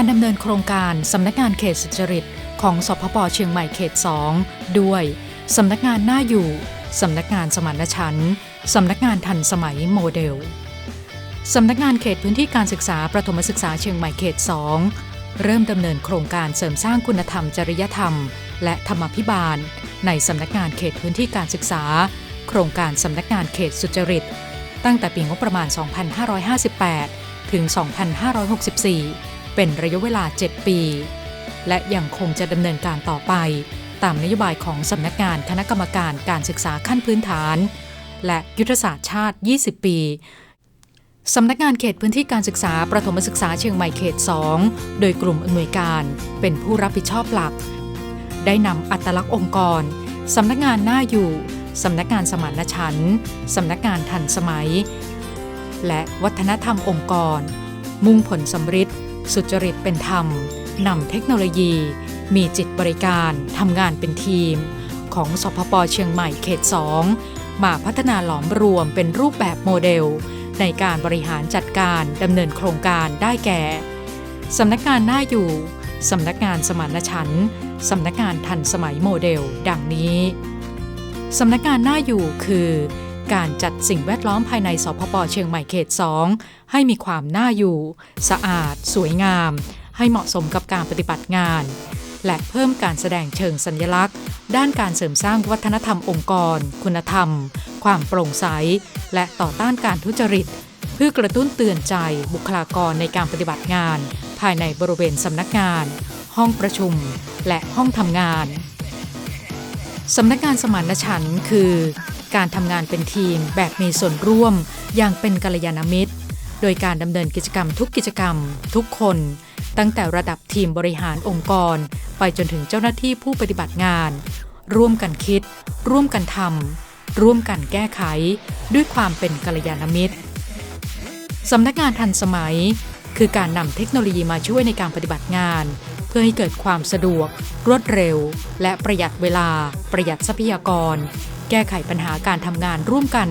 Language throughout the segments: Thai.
การดำเนินโครงการสำนักงานเขตสุจริต ของสพปเชียงใหม่เขต 2 ด้วยสำนักงานหน้าอยู่สำนักงานสมานฉันท์สำนักงานทันสมัยโมเดลสำนักงานเขตพื้นที่การศึกษาประถมศึกษาเชียงใหม่เขต 2 เริ่มดำเนินโครงการเสริมสร้างคุณธรรมจริยธรรม และธรรมพิบาล ในสำนักงานเขตพื้นที่การศึกษา โครงการสำนักงานเขตสุจริต ตั้งแต่ปีงบประมาณ 2558 ถึง 2564 เป็นระยะเวลา 7 ปี และยังคงจะดำเนินการต่อไป ตามนโยบายของสำนักงานคณะกรรมการการศึกษาขั้นพื้นฐาน และยุทธศาสตร์ชาติ 20 ปีสำนักงานเขตพื้นที่การศึกษาประถมศึกษาเชียงใหม่เขต 2 โดยกลุ่มอำนวยการเป็นผู้รับผิดชอบหลัก ได้นำอัตลักษณ์องค์กรสำนักงานหน้าอยู่สำนักงานสมานฉันท์สำนักงานทันสมัย และวัฒนธรรมองค์กร มุ่งผลสำฤทธิ์ สุจริตเป็นธรรมนำเทคโนโลยี มีจิตบริการทำงานเป็นทีม ของสพปเชียงใหม่เขต 2 มาพัฒนาหลอมรวมเป็นรูปแบบโมเดล ในการบริหารจัดการดำเนินโครงการได้แก่สำนักงานหน้าอยู่สำนักงานสมานฉันท์สำนักงานทันสมัยโมเดล ดังนี้สำนักงานหน้าอยู่คือ การจัดสิ่งแวดล้อมภายในสพปเชียงใหม่เขต 2 ให้มีความน่าอยู่ สะอาด สวยงาม ให้เหมาะสมกับการปฏิบัติงาน และเพิ่มการแสดงเชิงสัญลักษณ์ ด้านการเสริมสร้างวัฒนธรรมองค์กร คุณธรรม ความโปร่งใส และต่อต้านการทุจริต เพื่อกระตุ้นเตือนใจบุคลากรในการปฏิบัติงาน ภายในบริเวณสำนักงาน ห้องประชุม และห้องทำงานสำนักงานสมานฉันท์คือ การทำงานเป็นทีมแบบมีส่วนร่วม อย่างเป็นกัลยาณมิตร โดยการดำเนินกิจกรรมทุกกิจกรรม ทุกคน ตั้งแต่ระดับทีมบริหารองค์กร ไปจนถึงเจ้าหน้าที่ผู้ปฏิบัติงาน ร่วมกันคิด ร่วมกันทำร่วมกันแก้ไข ด้วยความเป็นกัลยาณมิตรสำนักงานทันสมัย คือการนำเทคโนโลยีมาช่วยในการปฏิบัติงาน เพื่อให้เกิดความสะดวก รวดเร็ว และประหยัดเวลา ประหยัดทรัพยากร แก้ไขปัญหาการทำงานร่วมกัน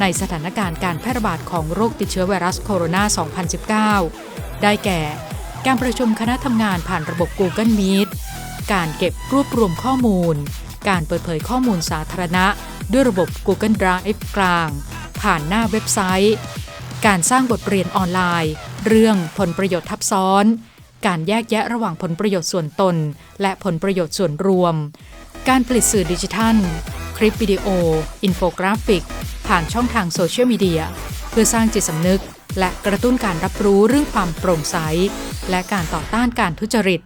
ในสถานการณ์การแพร่ระบาดของโรคติดเชื้อไวรัสโคโรนา 2019 ได้แก่ การประชุมคณะทำงานผ่านระบบ Google Meet การเก็บรวบรวมข้อมูล การเปิดเผยข้อมูลสาธารณะ ด้วยระบบ Google Drive กลาง ผ่านหน้าเว็บไซต์ การสร้างบทเรียนออนไลน์ เรื่องผลประโยชน์ทับซ้อน การแยกแยะระหว่างผลประโยชน์ส่วนตน และผลประโยชน์ส่วนรวม การผลิตสื่อดิจิทัล คลิปวิดีโอ อินโฟกราฟิก ผ่านช่องทางโซเชียลมีเดีย เพื่อสร้างจิตสำนึก และกระตุ้นการรับรู้เรื่องความโปร่งใส และการต่อต้านการทุจริต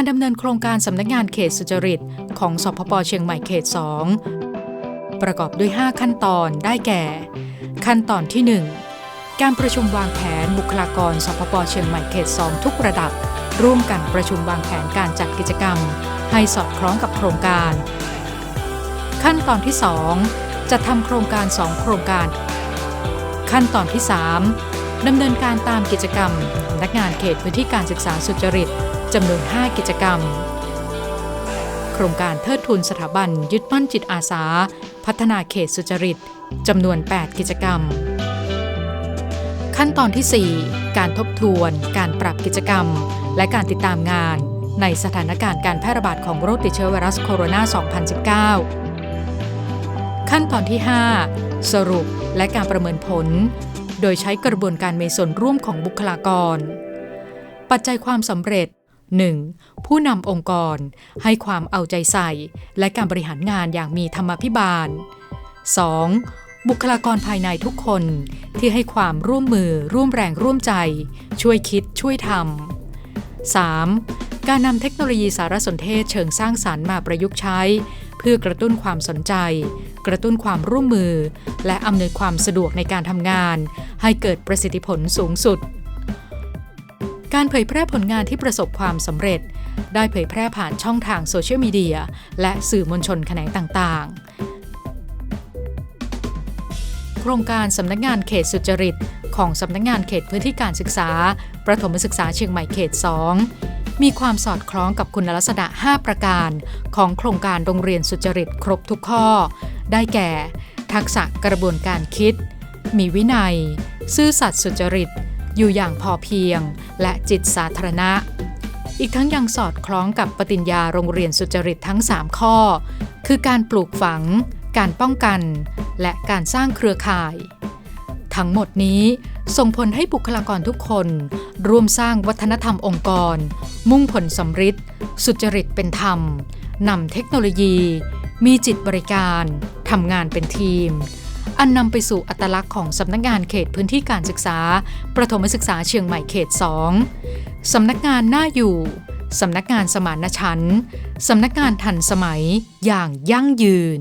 การดำเนินโครงการสำนักงานเขตสุจริต ของสพปเชียงใหม่เขต 2 ประกอบด้วย 5 ขั้นตอนได้แก่ ขั้นตอนที่ 1 การประชุมวางแผนบุคลากรสพปเชียงใหม่เขต 2 ทุกระดับ ร่วมกันประชุมวางแผนการจัดกิจกรรม ให้สอดคล้องกับโครงการ ขั้นตอนที่ 2 จะทำโครงการ 2 โครงการ ขั้นตอนที่ 3ดำเนินการตามกิจกรรมนักงานเขตพื้นที่การศึกษาสุจริต จำนวน 5 กิจกรรม โครงการเทิดทุนสถาบันยึดมั่นจิตอาสา พัฒนาเขตสุจริตจำนวน 8 กิจกรรม ขั้นตอนที่ 4 การทบทวน การปรับกิจกรรม และการติดตามงาน ในสถานการณ์การแพร่ระบาดของโรคติดเชื้อไวรัสโคโรนา 2019 ขั้นตอนที่ 5 สรุปและการประเมินผล โดยใช้กระบวนการมีส่วนร่วมของบุคลากร ปัจจัยความสำเร็จ 1. ผู้นำองค์กรให้ความเอาใจใส่ และการบริหารงานอย่างมีธรรมาภิบาล 2. บุคลากรภายในทุกคนที่ให้ความร่วมมือร่วมแรงร่วมใจ ช่วยคิดช่วยทำ 3. การนำเทคโนโลยีสารสนเทศเชิงสร้างสรรค์มาประยุกต์ใช้ เพื่อกระตุ้นความสนใจ กระตุ้นความร่วมมือ และอำนวยความสะดวกในการทำงาน ให้เกิดประสิทธิผลสูงสุด การเผยแพร่ผลงานที่ประสบความสำเร็จ ได้เผยแพร่ผ่านช่องทางโซเชียลมีเดียและสื่อมวลชนแขนงต่างๆ โครงการสำนักงานเขตสุจริต ของสำนักงานเขตพื้นที่การศึกษา ประถมศึกษาเชียงใหม่เขต 2 มีความสอดคล้องกับคุณลักษณะ 5 ประการ ของโครงการโรงเรียนสุจริตครบทุกข้อ ได้แก่ ทักษะกระบวนการคิด มีวินัย ซื่อสัตย์สุจริต อยู่อย่างพอเพียง และจิตสาธารณะ อีกทั้งยังสอดคล้องกับปฏิญญาโรงเรียนสุจริตทั้ง 3 ข้อ คือการปลูกฝัง การป้องกัน และการสร้างเครือข่าย ทั้งหมดนี้ส่งผลให้บุคลากรทุกคน ร่วมสร้างวัฒนธรรมองค์กร มุ่งผลสำฤทธิ์สุจริตเป็นธรรมนำเทคโนโลยี มีจิตบริการทำงานเป็นทีม อันนำไปสู่อัตลักษณ์ของสำนักงานเขตพื้นที่การศึกษา ประถมศึกษาเชียงใหม่เขต 2 สำนักงานหน้าอยู่ สำนักงานสมานฉันสำนักงานทันสมัยอย่างยั่งยืน